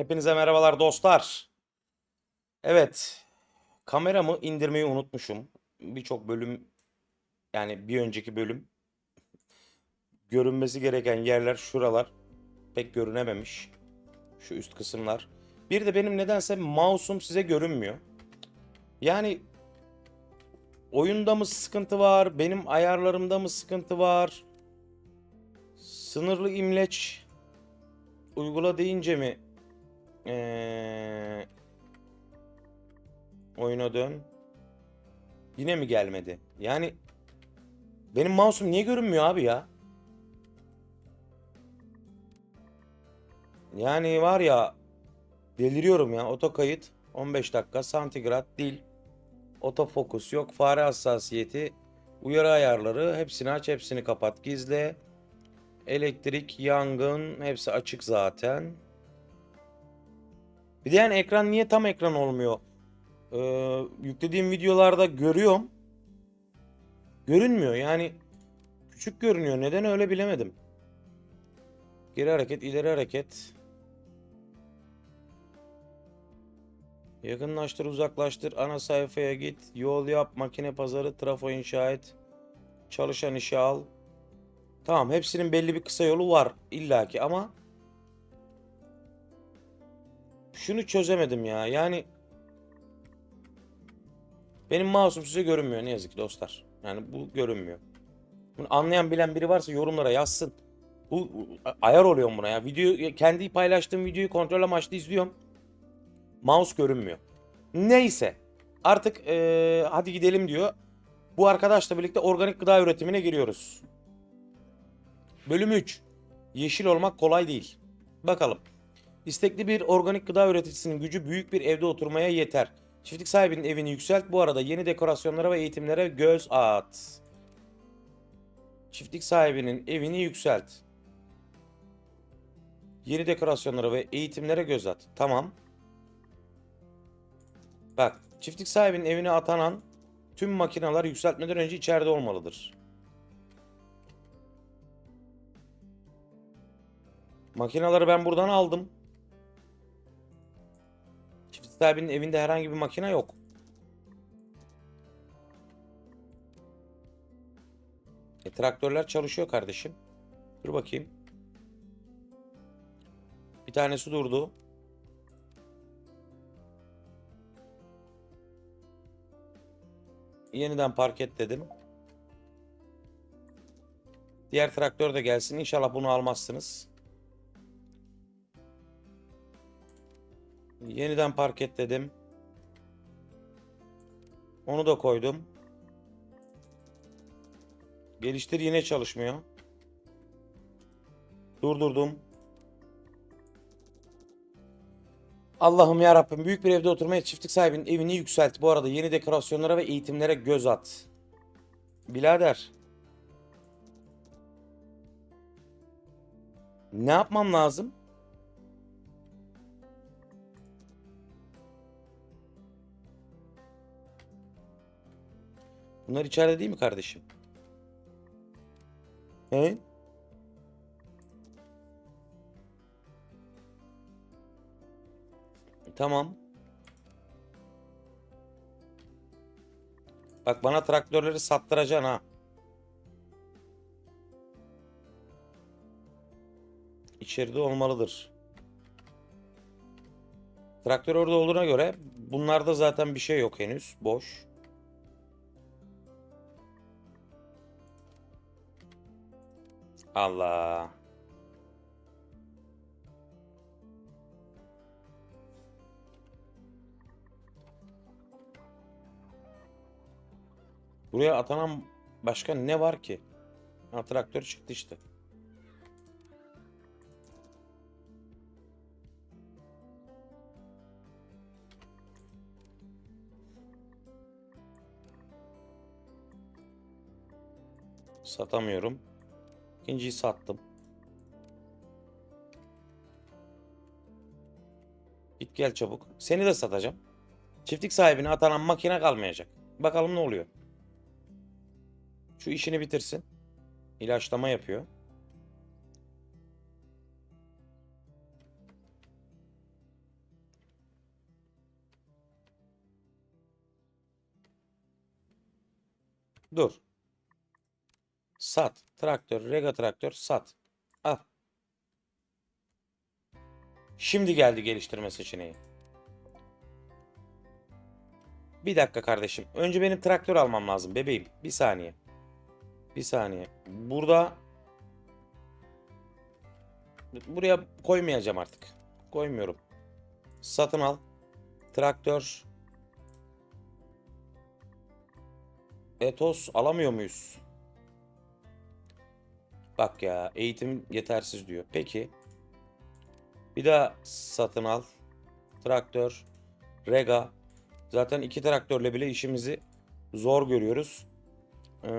Hepinize merhabalar dostlar. Evet, kameramı indirmeyi unutmuşum. Birçok bölüm, yani bir önceki bölüm görünmesi gereken yerler şuralar pek görünememiş. Şu üst kısımlar. Bir de benim nedense mouse'um size görünmüyor. Yani oyunda mı sıkıntı var, benim ayarlarımda mı sıkıntı var? Sınırlı imleç uygula deyince mi ee, oyuna dön. Yine mi gelmedi? Yani benim mouse'um niye görünmüyor abi ya? Yani var ya deliriyorum ya. Oto kayıt 15 dakika santigrat dil otofokus yok fare hassasiyeti uyarı ayarları hepsini aç hepsini kapat gizle elektrik yangın hepsi açık zaten. Bir de yani ekran niye tam ekran olmuyor? Ee, yüklediğim videolarda görüyorum. Görünmüyor yani. Küçük görünüyor. Neden öyle bilemedim. Geri hareket, ileri hareket. Yakınlaştır, uzaklaştır. Ana sayfaya git. Yol yap, makine pazarı, trafo inşa et. Çalışan işe al. Tamam, hepsinin belli bir kısa yolu var illaki ama şunu çözemedim ya. Yani benim mouse'um size görünmüyor ne yazık ki dostlar. Yani bu görünmüyor. Bunu anlayan bilen biri varsa yorumlara yazsın. Bu ayar oluyor buna ya. Video kendi paylaştığım videoyu kontrol amaçlı izliyorum. Mouse görünmüyor. Neyse. Artık eee, hadi gidelim diyor. Bu arkadaşla birlikte organik gıda üretimine giriyoruz. Bölüm 3. Yeşil olmak kolay değil. Bakalım. İstekli bir organik gıda üreticisinin gücü büyük bir evde oturmaya yeter. Çiftlik sahibinin evini yükselt. Bu arada yeni dekorasyonlara ve eğitimlere göz at. Çiftlik sahibinin evini yükselt. Yeni dekorasyonlara ve eğitimlere göz at. Tamam. Bak, çiftlik sahibinin evine atanan tüm makineler yükseltmeden önce içeride olmalıdır. Makineleri ben buradan aldım. Sahibinin evinde herhangi bir makine yok. E, traktörler çalışıyor kardeşim. Dur bakayım. Bir tanesi durdu. Yeniden park et dedim. Diğer traktör de gelsin. İnşallah bunu almazsınız. Yeniden park et dedim. Onu da koydum. Geliştir yine çalışmıyor. Durdurdum. Allah'ım ya Rabbim büyük bir evde oturmaya çiftlik sahibinin evini yükselt. Bu arada yeni dekorasyonlara ve eğitimlere göz at. Birader. Ne yapmam lazım? Bunlar içeride değil mi kardeşim? He? Tamam. Bak bana traktörleri sattıracaksın ha. İçeride olmalıdır. Traktör orada olduğuna göre bunlarda zaten bir şey yok henüz. Boş. Allah. Buraya atanan başka ne var ki? Ha, traktör çıktı işte. Satamıyorum ikinciyi sattım. Git gel çabuk. Seni de satacağım. Çiftlik sahibine atanan makine kalmayacak. Bakalım ne oluyor. Şu işini bitirsin. İlaçlama yapıyor. Dur. Sat. Traktör. Rega traktör. Sat. Al. Şimdi geldi geliştirme seçeneği. Bir dakika kardeşim. Önce benim traktör almam lazım bebeğim. Bir saniye. Bir saniye. Burada buraya koymayacağım artık. Koymuyorum. Satın al. Traktör. Etos alamıyor muyuz? Bak ya eğitim yetersiz diyor. Peki. Bir daha satın al. Traktör. Rega. Zaten iki traktörle bile işimizi zor görüyoruz. Ee,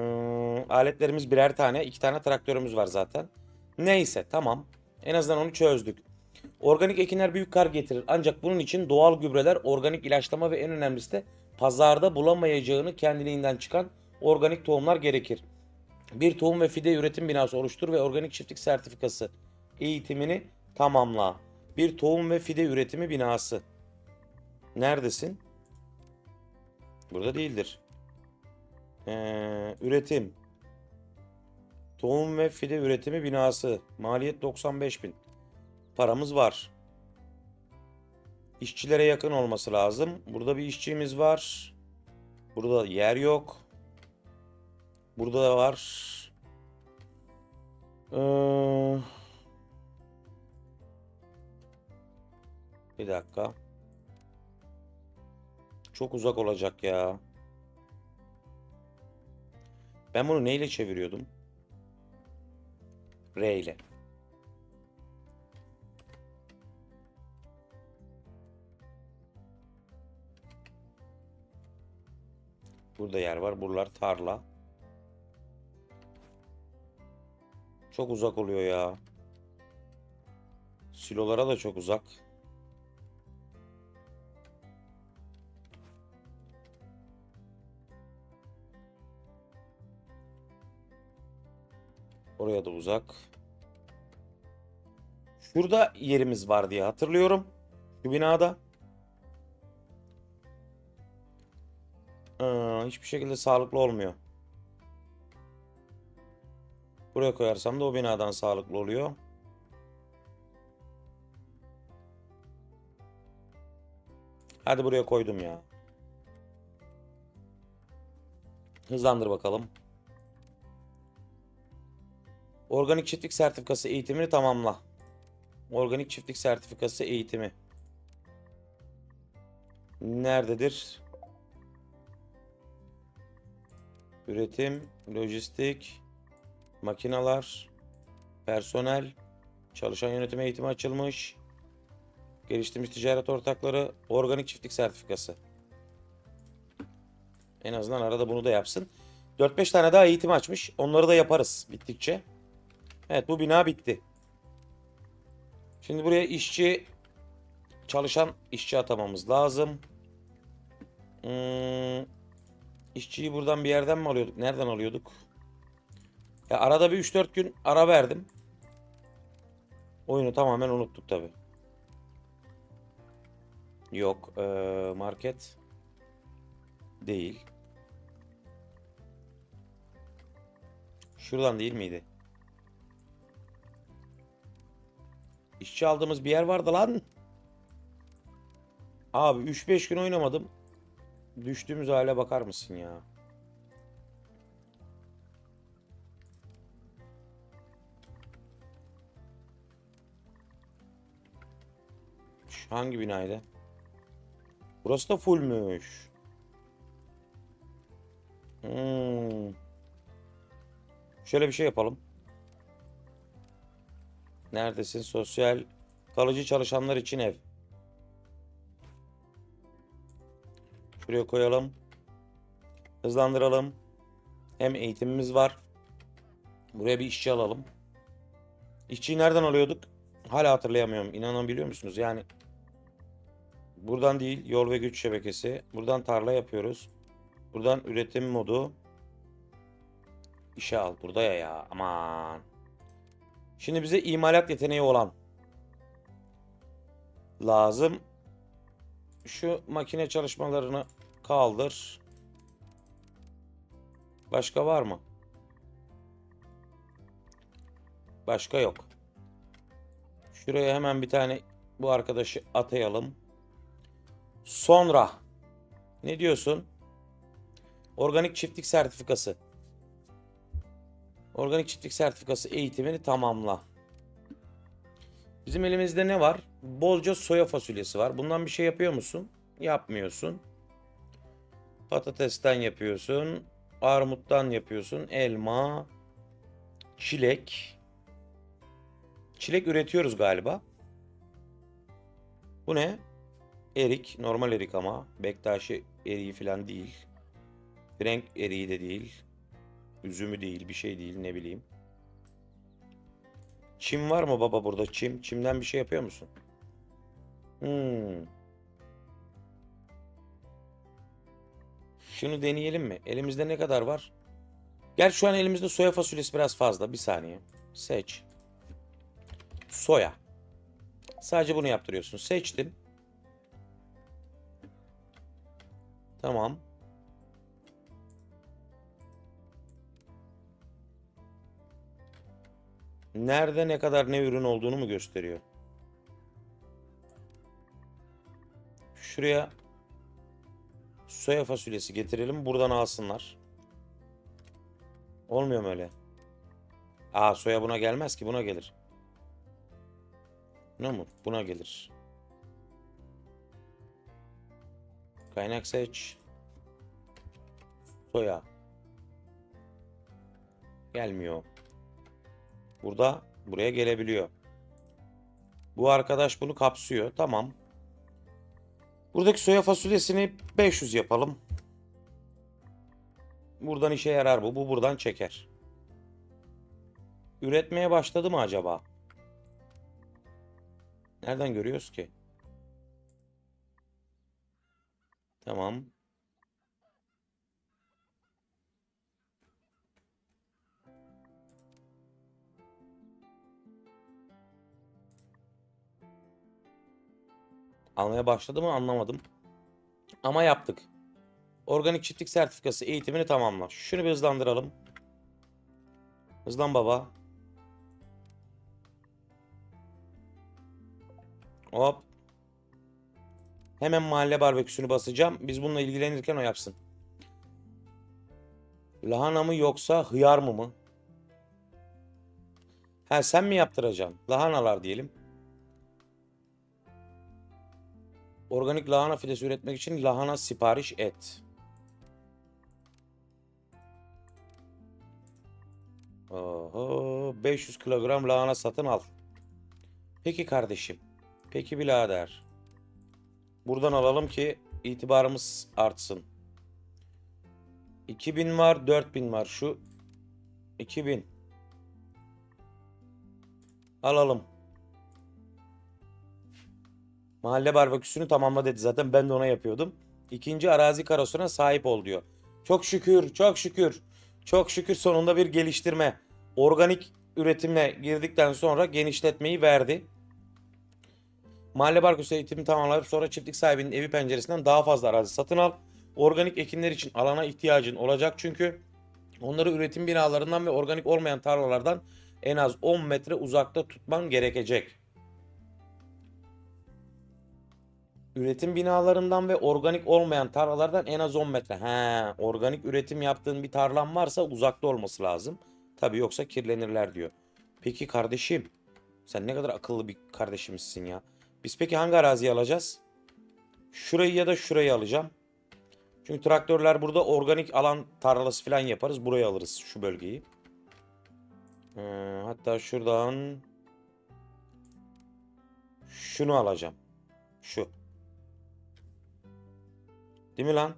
aletlerimiz birer tane. iki tane traktörümüz var zaten. Neyse tamam. En azından onu çözdük. Organik ekinler büyük kar getirir. Ancak bunun için doğal gübreler, organik ilaçlama ve en önemlisi de pazarda bulamayacağını kendiliğinden çıkan organik tohumlar gerekir. Bir tohum ve fide üretim binası oluştur ve organik çiftlik sertifikası eğitimini tamamla. Bir tohum ve fide üretimi binası. Neredesin? Burada değildir. Ee, üretim. Tohum ve fide üretimi binası. Maliyet 95 bin. Paramız var. İşçilere yakın olması lazım. Burada bir işçimiz var. Burada yer yok. Burada da var. Ee, bir dakika. Çok uzak olacak ya. Ben bunu neyle çeviriyordum? R ile. Burada yer var. Buralar tarla. Çok uzak oluyor ya. Silolara da çok uzak. Oraya da uzak. Şurada yerimiz var diye hatırlıyorum. Şu binada. Ee, hiçbir şekilde sağlıklı olmuyor. Buraya koyarsam da o binadan sağlıklı oluyor. Hadi buraya koydum ya. Hızlandır bakalım. Organik çiftlik sertifikası eğitimini tamamla. Organik çiftlik sertifikası eğitimi. Nerededir? Üretim, lojistik, makinalar, personel, çalışan yönetim eğitimi açılmış. Geliştirilmiş ticaret ortakları, organik çiftlik sertifikası. En azından arada bunu da yapsın. 4-5 tane daha eğitim açmış. Onları da yaparız bittikçe. Evet bu bina bitti. Şimdi buraya işçi çalışan işçi atamamız lazım. Hmm, işçiyi buradan bir yerden mi alıyorduk? Nereden alıyorduk? Ya arada bir 3-4 gün ara verdim. Oyunu tamamen unuttuk tabi. Yok ee, market değil. Şuradan değil miydi? İşçi aldığımız bir yer vardı lan. Abi 3-5 gün oynamadım. Düştüğümüz hale bakar mısın ya? Hangi binaydı? Burası da fullmüş. Hmm. Şöyle bir şey yapalım. Neredesin? Sosyal kalıcı çalışanlar için ev. Şuraya koyalım. Hızlandıralım. Hem eğitimimiz var. Buraya bir işçi alalım. İşçiyi nereden alıyorduk? Hala hatırlayamıyorum. İnanabiliyor musunuz? Yani buradan değil yol ve güç şebekesi. Buradan tarla yapıyoruz. Buradan üretim modu. İşe al. Burada ya ya. Aman. Şimdi bize imalat yeteneği olan lazım. Şu makine çalışmalarını kaldır. Başka var mı? Başka yok. Şuraya hemen bir tane bu arkadaşı atayalım. Sonra ne diyorsun? Organik çiftlik sertifikası. Organik çiftlik sertifikası eğitimini tamamla. Bizim elimizde ne var? Bolca soya fasulyesi var. Bundan bir şey yapıyor musun? Yapmıyorsun. Patatesten yapıyorsun. Armuttan yapıyorsun. Elma. Çilek. Çilek üretiyoruz galiba. Bu ne? Erik. Normal erik ama. Bektaşi eriği falan değil. Frank eriği de değil. Üzümü değil. Bir şey değil. Ne bileyim. Çim var mı baba burada? Çim. Çimden bir şey yapıyor musun? Hmm. Şunu deneyelim mi? Elimizde ne kadar var? Gerçi şu an elimizde soya fasulyesi biraz fazla. Bir saniye. Seç. Soya. Sadece bunu yaptırıyorsun. Seçtim. Tamam. Nerede ne kadar ne ürün olduğunu mu gösteriyor? Şuraya soya fasulyesi getirelim. Buradan alsınlar. Olmuyor mu öyle? Aa soya buna gelmez ki. Buna gelir. Ne mu? Buna gelir. Kaynak seç. Soya. Gelmiyor. Burada buraya gelebiliyor. Bu arkadaş bunu kapsıyor. Tamam. Buradaki soya fasulyesini 500 yapalım. Buradan işe yarar bu. Bu buradan çeker. Üretmeye başladı mı acaba? Nereden görüyoruz ki? Tamam. Almaya başladı mı anlamadım. Ama yaptık. Organik çiftlik sertifikası eğitimini tamamla. Şunu bir hızlandıralım. Hızlan baba. Hop. Hemen mahalle barbeküsünü basacağım. Biz bununla ilgilenirken o yapsın. Lahana mı yoksa hıyar mı mı? Ha sen mi yaptıracaksın? Lahanalar diyelim. Organik lahana fidesi üretmek için lahana sipariş et. Oho, 500 kilogram lahana satın al. Peki kardeşim. Peki birader. Buradan alalım ki itibarımız artsın. 2000 var, 4000 var. Şu 2000. Alalım. Mahalle barbeküsünü tamamla dedi zaten ben de ona yapıyordum. İkinci arazi karosuna sahip ol diyor. Çok şükür, çok şükür. Çok şükür sonunda bir geliştirme. Organik üretimle girdikten sonra genişletmeyi verdi. Mahalle barbeküsü eğitimi tamamlayıp sonra çiftlik sahibinin evi penceresinden daha fazla arazi satın al. Organik ekinler için alana ihtiyacın olacak çünkü onları üretim binalarından ve organik olmayan tarlalardan en az 10 metre uzakta tutman gerekecek. Üretim binalarından ve organik olmayan tarlalardan en az 10 metre. He, organik üretim yaptığın bir tarlan varsa uzakta olması lazım. Tabii yoksa kirlenirler diyor. Peki kardeşim, sen ne kadar akıllı bir kardeşimizsin ya. Biz peki hangi araziyi alacağız? Şurayı ya da şurayı alacağım. Çünkü traktörler burada organik alan tarlası falan yaparız. Burayı alırız şu bölgeyi. Ee, hatta şuradan şunu alacağım. Şu. Değil mi lan?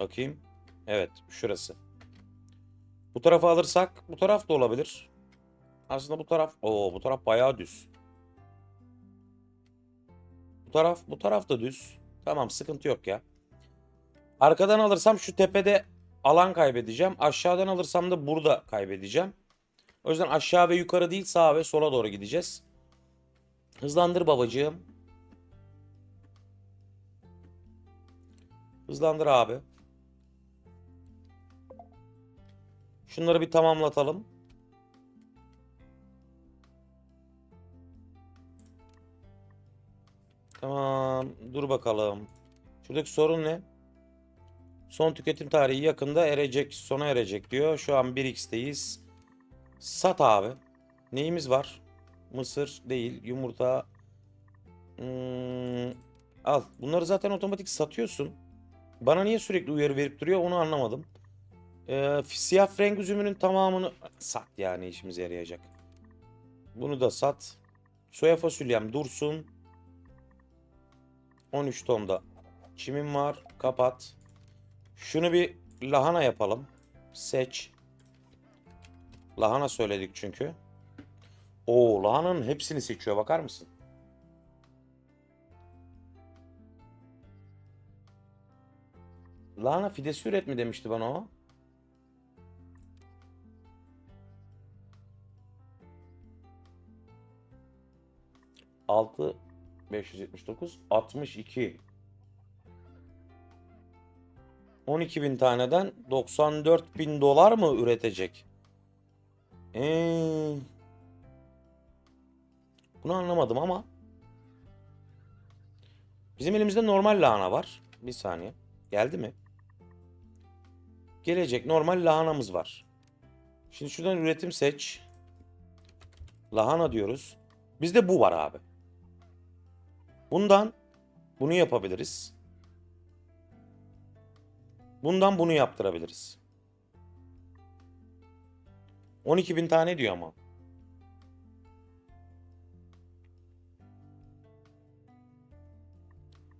Bakayım. Evet, şurası. Bu tarafa alırsak bu taraf da olabilir. Aslında bu taraf, o bu taraf bayağı düz. Taraf, bu taraf da düz. Tamam, sıkıntı yok ya. Arkadan alırsam şu tepede alan kaybedeceğim. Aşağıdan alırsam da burada kaybedeceğim. O yüzden aşağı ve yukarı değil sağa ve sola doğru gideceğiz. Hızlandır babacığım. Hızlandır abi. Şunları bir tamamlatalım. Tamam. Dur bakalım. Şuradaki sorun ne? Son tüketim tarihi yakında erecek, sona erecek diyor. Şu an 1x'teyiz. Sat abi. Neyimiz var? Mısır değil, yumurta. Hmm, al. Bunları zaten otomatik satıyorsun. Bana niye sürekli uyarı verip duruyor onu anlamadım. Ee, siyah frenk üzümünün tamamını sat yani işimize yarayacak. Bunu da sat. Soya fasulyem dursun. 13 tonda çimim var. Kapat. Şunu bir lahana yapalım. Seç. Lahana söyledik çünkü. Oo lahananın hepsini seçiyor bakar mısın? Lahana fidesi üret mi demişti bana o? Altı 579 62 12 bin taneden 94 bin dolar mı üretecek? Ee, bunu anlamadım ama bizim elimizde normal lahana var. Bir saniye. Geldi mi? Gelecek normal lahanamız var. Şimdi şuradan üretim seç. Lahana diyoruz. Bizde bu var abi. Bundan bunu yapabiliriz. Bundan bunu yaptırabiliriz. 12 bin tane diyor ama.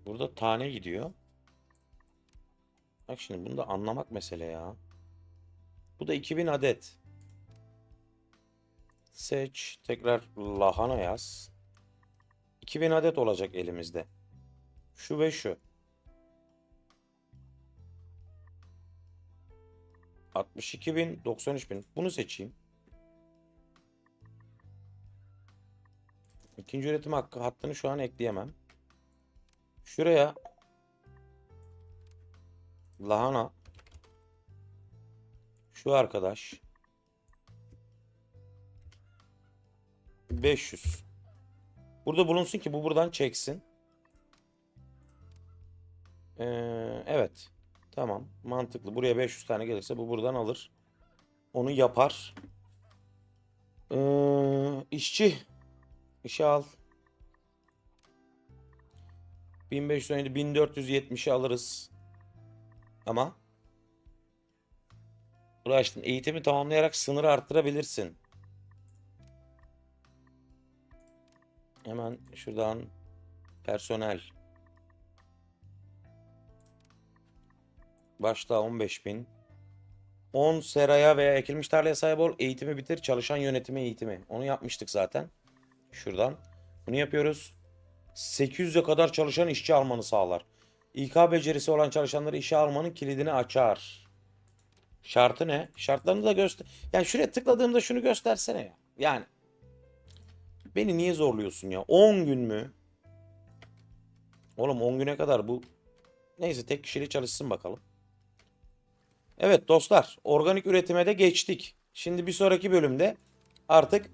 Burada tane gidiyor. Bak şimdi bunu da anlamak mesele ya. Bu da 2000 adet. Seç. Tekrar lahana yaz. 2000 adet olacak elimizde. Şu ve şu. 62 bin, 93 bin. Bunu seçeyim. İkinci üretim hakkı hattını şu an ekleyemem. Şuraya lahana şu arkadaş 500 Burada bulunsun ki bu buradan çeksin. Ee, evet. Tamam. Mantıklı. Buraya 500 tane gelirse bu buradan alır. Onu yapar. Ee, işçi. İşe al. 1517 1470'i alırız. Ama uğraştın. Eğitimi tamamlayarak sınırı arttırabilirsin. Hemen şuradan personel. Başta 15.000. 10 seraya veya ekilmiş tarlaya sahip ol. Eğitimi bitir. Çalışan yönetimi eğitimi. Onu yapmıştık zaten. Şuradan. Bunu yapıyoruz. 800'e kadar çalışan işçi almanı sağlar. İK becerisi olan çalışanları işe almanın kilidini açar. Şartı ne? Şartlarını da göster. Yani şuraya tıkladığımda şunu göstersene ya. Yani Beni niye zorluyorsun ya? 10 gün mü? Oğlum 10 güne kadar bu neyse tek kişili çalışsın bakalım. Evet dostlar, organik üretime de geçtik. Şimdi bir sonraki bölümde artık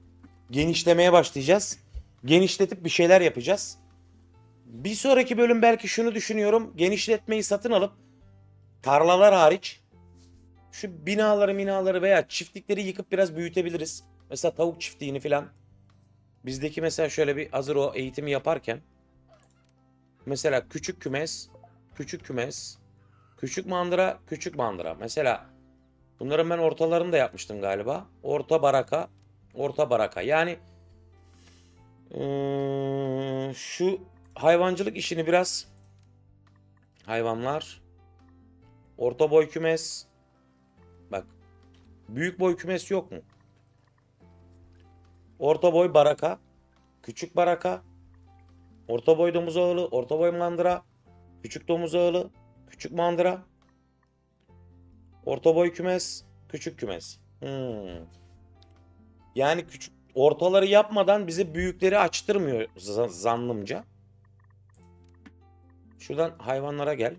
genişlemeye başlayacağız. Genişletip bir şeyler yapacağız. Bir sonraki bölüm belki şunu düşünüyorum. Genişletmeyi satın alıp tarlalar hariç şu binaları minaları veya çiftlikleri yıkıp biraz büyütebiliriz. Mesela tavuk çiftliğini falan Bizdeki mesela şöyle bir hazır o eğitimi yaparken mesela küçük kümes, küçük kümes, küçük mandıra, küçük mandıra. Mesela bunların ben ortalarını da yapmıştım galiba. Orta baraka, orta baraka. Yani ee, şu hayvancılık işini biraz hayvanlar orta boy kümes bak büyük boy kümes yok mu? Orta boy baraka. Küçük baraka. Orta boy domuz ağılı. Orta boy mandıra. Küçük domuz ağılı. Küçük mandıra. Orta boy kümes. Küçük kümes. Hmm. Yani küçük ortaları yapmadan bize büyükleri açtırmıyor zannımca. Şuradan hayvanlara gel.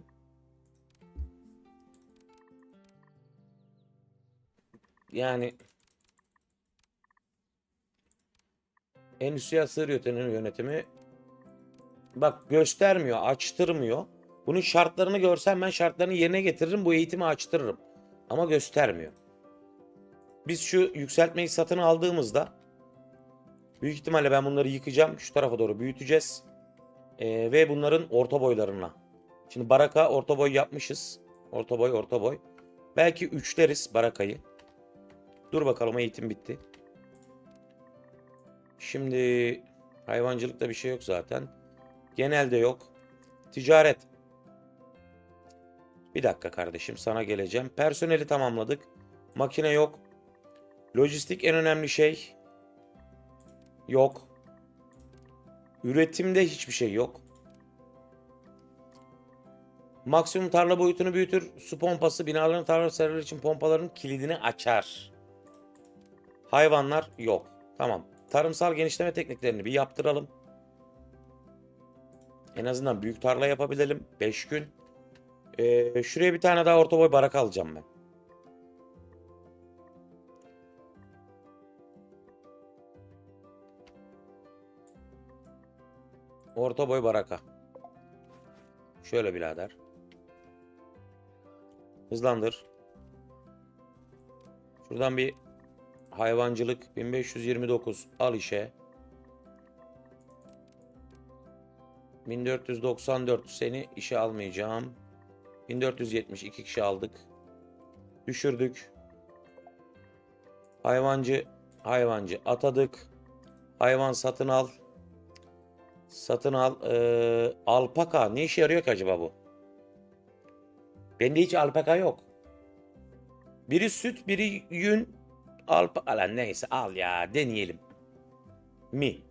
yani endüstriyel sığır yönetimi, bak göstermiyor, açtırmıyor. Bunun şartlarını görsem ben şartlarını yerine getiririm, bu eğitimi açtırırım. Ama göstermiyor. Biz şu yükseltmeyi satın aldığımızda büyük ihtimalle ben bunları yıkacağım. Şu tarafa doğru büyüteceğiz. Ee, ve bunların orta boylarına. Şimdi baraka orta boy yapmışız. Orta boy orta boy. Belki üçleriz barakayı. Dur bakalım eğitim bitti. Şimdi hayvancılıkta bir şey yok zaten. Genelde yok. Ticaret. Bir dakika kardeşim sana geleceğim. Personeli tamamladık. Makine yok. Lojistik en önemli şey. Yok. Üretimde hiçbir şey yok. Maksimum tarla boyutunu büyütür. Su pompası binaların tarla server için pompaların kilidini açar. Hayvanlar yok. Tamam. Tarımsal genişleme tekniklerini bir yaptıralım. En azından büyük tarla yapabilelim. 5 gün. Ee, şuraya bir tane daha orta boy baraka alacağım ben. Orta boy baraka. Şöyle birader. Hızlandır. Şuradan bir hayvancılık 1529 al işe. 1494 seni işe almayacağım. 1470 iki kişi aldık. Düşürdük. Hayvancı hayvancı atadık. Hayvan satın al. Satın al. Ee, alpaka. Ne işe yarıyor ki acaba bu? Bende hiç alpaka yok. Biri süt, biri yün. Alpaka lan neyse al ya deneyelim. Mi?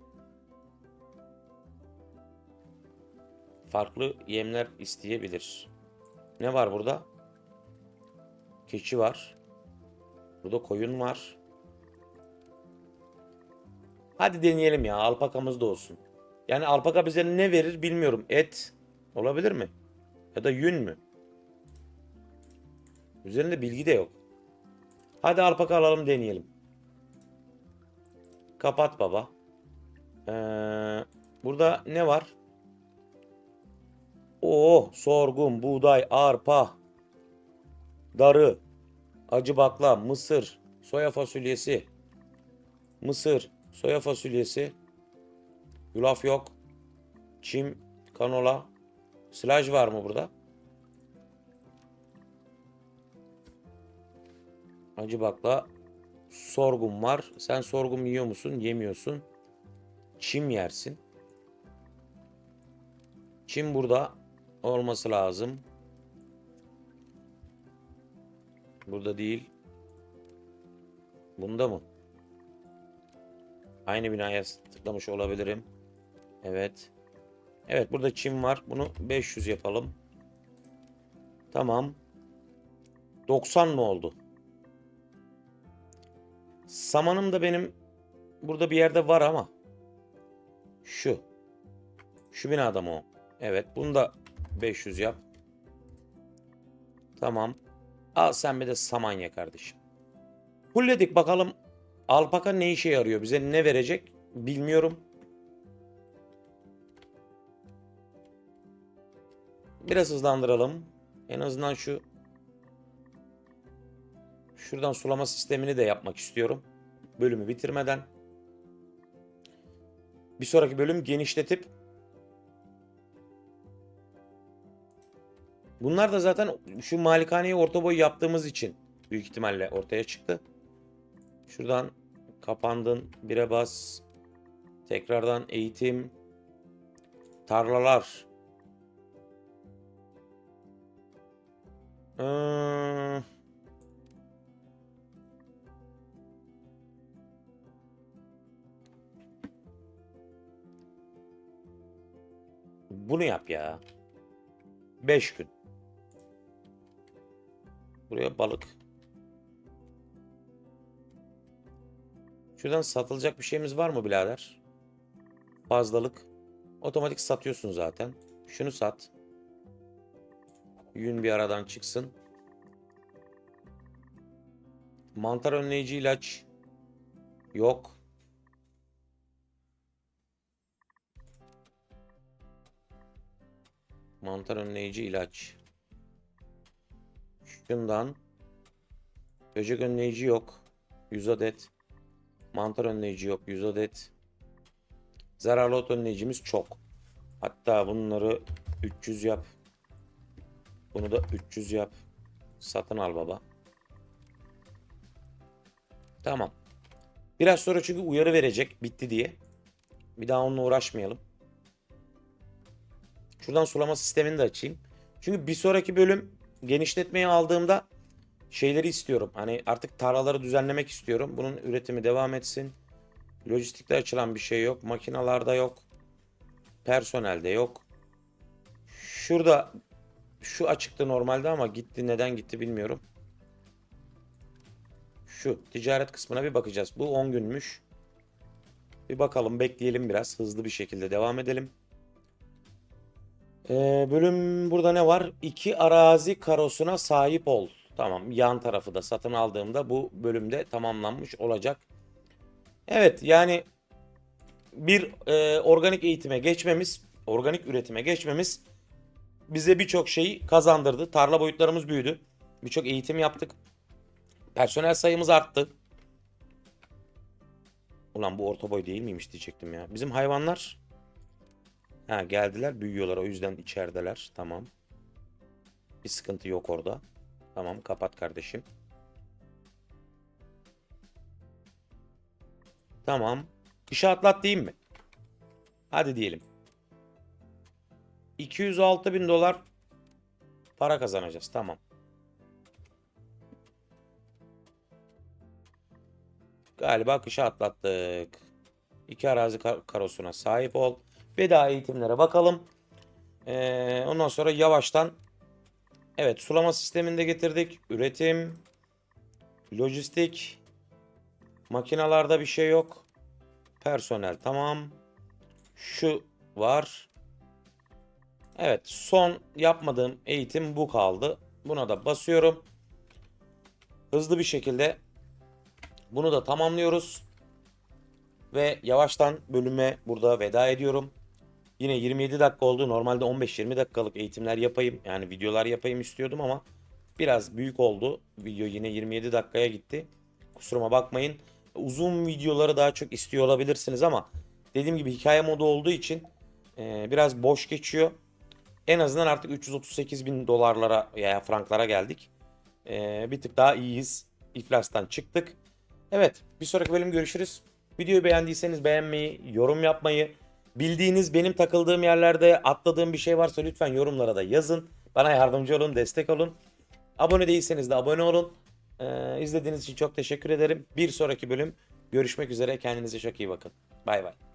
Farklı yemler isteyebilir. Ne var burada? Keçi var. Burada koyun var. Hadi deneyelim ya. Alpakamız da olsun. Yani alpaka bize ne verir bilmiyorum. Et olabilir mi? Ya da yün mü? Üzerinde bilgi de yok. Hadi alpaka alalım deneyelim. Kapat baba. Ee, burada ne var? Oo, sorgun, buğday, arpa, darı, acı bakla, mısır, soya fasulyesi, mısır, soya fasulyesi, yulaf yok, çim, kanola, silaj var mı burada? Acı bakla, sorgun var. Sen sorgun yiyor musun? Yemiyorsun. Çim yersin. Çim burada olması lazım. Burada değil. Bunda mı? Aynı binaya tıklamış olabilirim. Evet. Evet burada çim var. Bunu 500 yapalım. Tamam. 90 mı oldu? Samanım da benim burada bir yerde var ama. Şu. Şu binada mı o? Evet. Bunu da 500 yap. Tamam. Al sen bir de saman ye kardeşim. Hulledik bakalım alpaka ne işe yarıyor? Bize ne verecek? Bilmiyorum. Biraz hızlandıralım. En azından şu şuradan sulama sistemini de yapmak istiyorum. Bölümü bitirmeden. Bir sonraki bölüm genişletip Bunlar da zaten şu malikaneyi orta boy yaptığımız için büyük ihtimalle ortaya çıktı. Şuradan kapandın, bire bas. Tekrardan eğitim. Tarlalar. Ee, bunu yap ya. 5 gün. Buraya balık. Şuradan satılacak bir şeyimiz var mı birader? Fazlalık. Otomatik satıyorsun zaten. Şunu sat. Yün bir aradan çıksın. Mantar önleyici ilaç yok. Mantar önleyici ilaç. Şundan böcek önleyici yok. 100 adet. Mantar önleyici yok. 100 adet. Zararlı ot önleyicimiz çok. Hatta bunları 300 yap. Bunu da 300 yap. Satın al baba. Tamam. Biraz sonra çünkü uyarı verecek bitti diye. Bir daha onunla uğraşmayalım. Şuradan sulama sistemini de açayım. Çünkü bir sonraki bölüm genişletmeyi aldığımda şeyleri istiyorum. Hani artık tarlaları düzenlemek istiyorum. Bunun üretimi devam etsin. Lojistikte açılan bir şey yok. Makinalarda yok. Personelde yok. Şurada şu açıktı normalde ama gitti. Neden gitti bilmiyorum. Şu ticaret kısmına bir bakacağız. Bu 10 günmüş. Bir bakalım bekleyelim biraz. Hızlı bir şekilde devam edelim. Ee, bölüm burada ne var? İki arazi karosuna sahip ol. Tamam yan tarafı da satın aldığımda bu bölümde tamamlanmış olacak. Evet yani bir e, organik eğitime geçmemiz, organik üretime geçmemiz bize birçok şeyi kazandırdı. Tarla boyutlarımız büyüdü. Birçok eğitim yaptık. Personel sayımız arttı. Ulan bu orta boy değil miymiş diyecektim ya. Bizim hayvanlar ha geldiler büyüyorlar o yüzden içerideler. Tamam. Bir sıkıntı yok orada. Tamam kapat kardeşim. Tamam. Kışa atlat diyeyim mi? Hadi diyelim. 206 bin dolar para kazanacağız. Tamam. Galiba kışa atlattık. İki arazi kar- karosuna sahip ol. Ve daha eğitimlere bakalım. Ee, ondan sonra yavaştan evet sulama sistemini de getirdik. Üretim, lojistik, makinalarda bir şey yok. Personel tamam. Şu var. Evet son yapmadığım eğitim bu kaldı. Buna da basıyorum. Hızlı bir şekilde bunu da tamamlıyoruz. Ve yavaştan bölüme burada veda ediyorum. Yine 27 dakika oldu. Normalde 15-20 dakikalık eğitimler yapayım. Yani videolar yapayım istiyordum ama biraz büyük oldu. Video yine 27 dakikaya gitti. Kusuruma bakmayın. Uzun videoları daha çok istiyor olabilirsiniz ama dediğim gibi hikaye modu olduğu için e, biraz boş geçiyor. En azından artık 338 bin dolarlara veya franklara geldik. E, bir tık daha iyiyiz. İflastan çıktık. Evet bir sonraki bölüm görüşürüz. Videoyu beğendiyseniz beğenmeyi, yorum yapmayı, bildiğiniz benim takıldığım yerlerde atladığım bir şey varsa lütfen yorumlara da yazın. Bana yardımcı olun, destek olun. Abone değilseniz de abone olun. Ee, izlediğiniz için çok teşekkür ederim. Bir sonraki bölüm görüşmek üzere. Kendinize çok iyi bakın. Bay bay.